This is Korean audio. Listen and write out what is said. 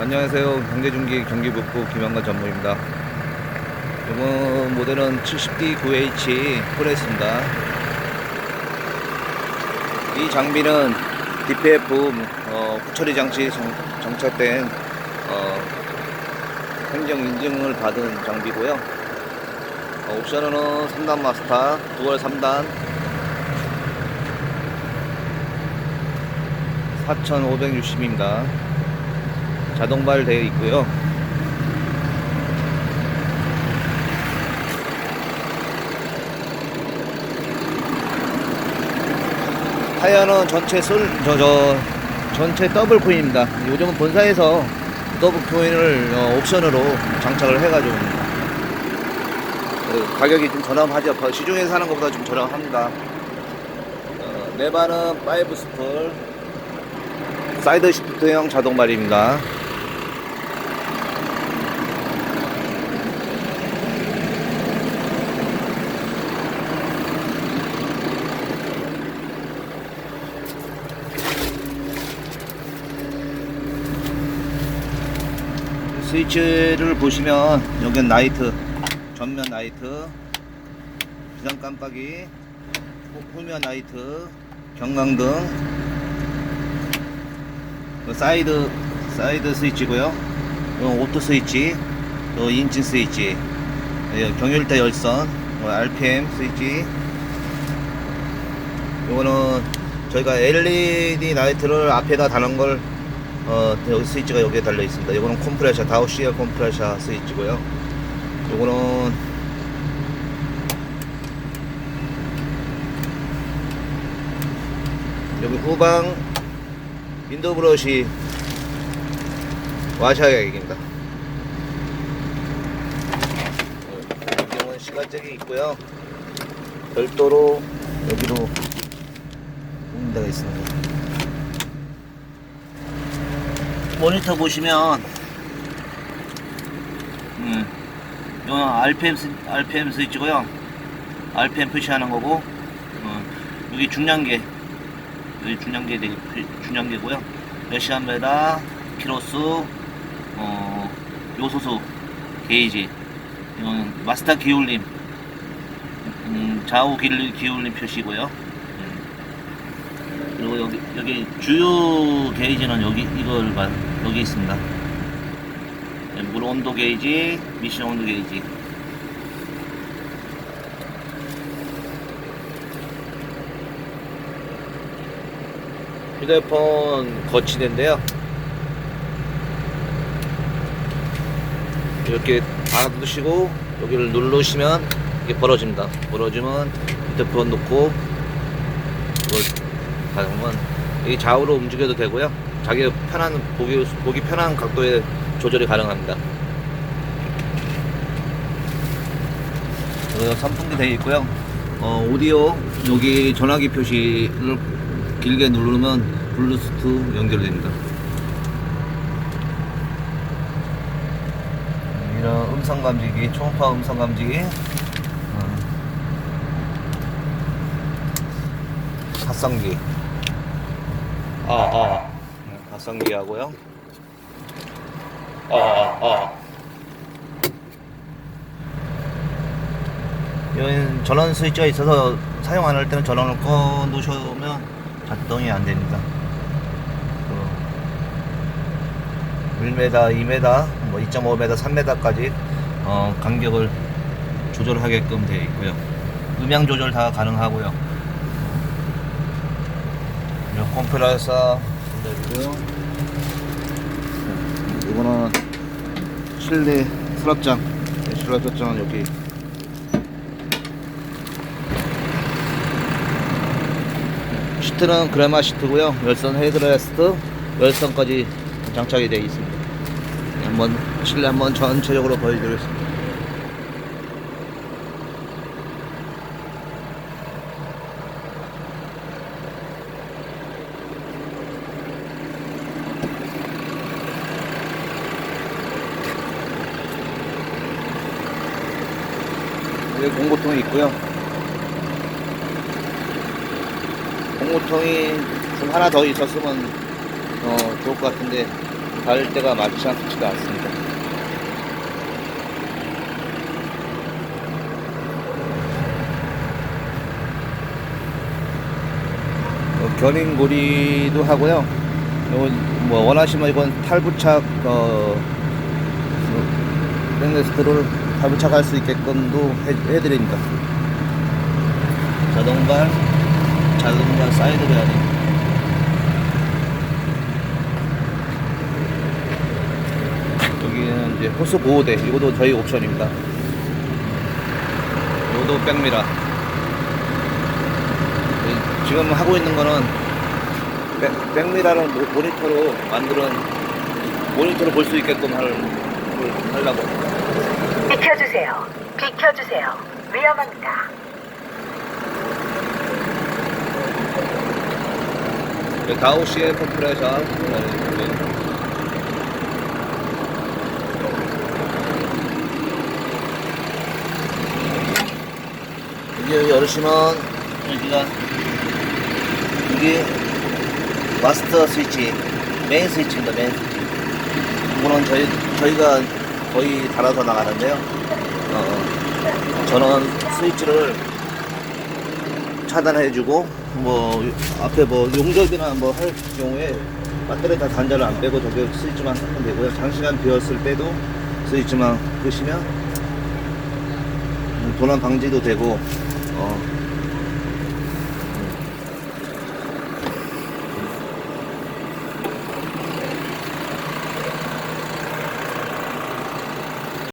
안녕하세요. 경제중기 경기북부 김한관 전무입니다. 이번 모델은 70D 9H 프레스입니다. 이 장비는 DPF 어, 후처리 장치 정, 정착된 어, 행정 인증을 받은 장비고요. 어, 옵션은 3단 마스터, 9월 3단 4,560입니다. 자동발 되어 있고요. 타이어는 전체 솔, 저, 저, 전체 더블 코인입니다. 요즘은 본사에서 더블 코인을 어, 옵션으로 장착을 해가지고 어, 가격이 좀 저렴하죠. 거- 시중에서 사는 것보다 좀 저렴합니다. 어, 네바는 5 스풀, 사이드 시프트형 자동발입니다. 스위치를 보시면 여기는 나이트 전면 나이트 비상 깜빡이 후- 후면 나이트 경광등. 그 사이드 사이드 스위치고요. 이건 오토 스위치 또 인친 스위치 예, 경율대 열선 뭐 RPM 스위치. 이거는 저희가 LED 라이트를 앞에다 다는 걸 어, 스위치가 여기에 달려 있습니다. 이거는 컴프레셔, 다우시어 컴프레셔 스위치고요. 요거는 여기 후방 윈도우 브러시 와샤액입니다. 여기는 시간잭이 있고요. 별도로 여기로 데가 있습니다. 모니터 보시면 음, 이건 RPM 스, RPM 스위치고요. RPM 표시하는 거고 어, 여기 중량계 여기 중량계 되게 표- 중량계고요. 몇 시간마다 키로수 어, 요소수 게이지 이건 마스터 기울림 음, 좌우 기울림, 기울림 표시고요. 음. 그리고 여기 여기 주요 게이지는 여기 이걸 봐 여기 있습니다. 네, 물 온도 게이지, 미션 온도 게이지. 휴대폰 거치대인데요. 이렇게 닫으시고 여기를 누르시면 이게 벌어집니다. 벌어지면 휴대폰 놓고 이걸 가면 이 좌우로 움직여도 되고요. 자기 편한 보기 보기 편한 각도의 조절이 가능합니다. 여기 선풍기 되어 있고요. 어, 오디오 여기 전화기 표시를 길게 누르면 블루투스 연결됩니다. 이런 음성 감지기, 초음파 음성 감지기, 어,発성기. 아, 아. 네,発성기 하고요. 아, 아, 아. 여기 전원 스위치가 있어서 사용 안 할 때는 전원을 꺼 놓으시면 작동이 안 됩니다. 그 1m, 2m, 뭐 2.5m, 3m까지 어, 간격을 조절하게끔 되어 있고요. 음향 조절 다 가능하고요. 이 컴프레서 되고요. 이거는 실내 수납장. 네, 수납장은 여기 시트는 그레마 시트고요. 열선 헤드레스트, 열선까지 장착이 되어 있습니다. 한번 실내 한번 전체적으로 보여드리겠습니다. 여기 공고통이 있고요. 공고통이 좀 하나 더 있었으면 어, 좋을 것 같은데 닿을 때가 많지 않지가 않습니다. 어, 견인고리도 하고요. 이건 뭐 원하시면 이건 탈부착 어, 백레스트를 탈부착할 수 있게끔도 해, 해드립니다. 자동발, 자동발 사이드 베어링. 여기는 이제 호스 보호대. 이것도 저희 옵션입니다. 이것도 백미라. 이- 지금 하고 있는 거는 백, 백미라를 모- 모니터로 만드는 모니터로 볼 수 있게끔 할, 걸 하려고. 비켜주세요. 비켜주세요. 위험합니다. 네, 다우시의 컴프레셔. 네, 이게 열으시면 여기가 이게 마스터 스위치 메인 스위치입니다 메인 스위치 이거는 저희 저희가 거의 달아서 나가는데요. 어, 전원 스위치를 차단해주고 뭐 앞에 뭐 용접이나 뭐 할 경우에 배터리 다 단자를 안 빼고 저기 스위치만 하면 되고요. 장시간 비었을 때도 스위치만 끄시면 음, 도난 방지도 되고 어,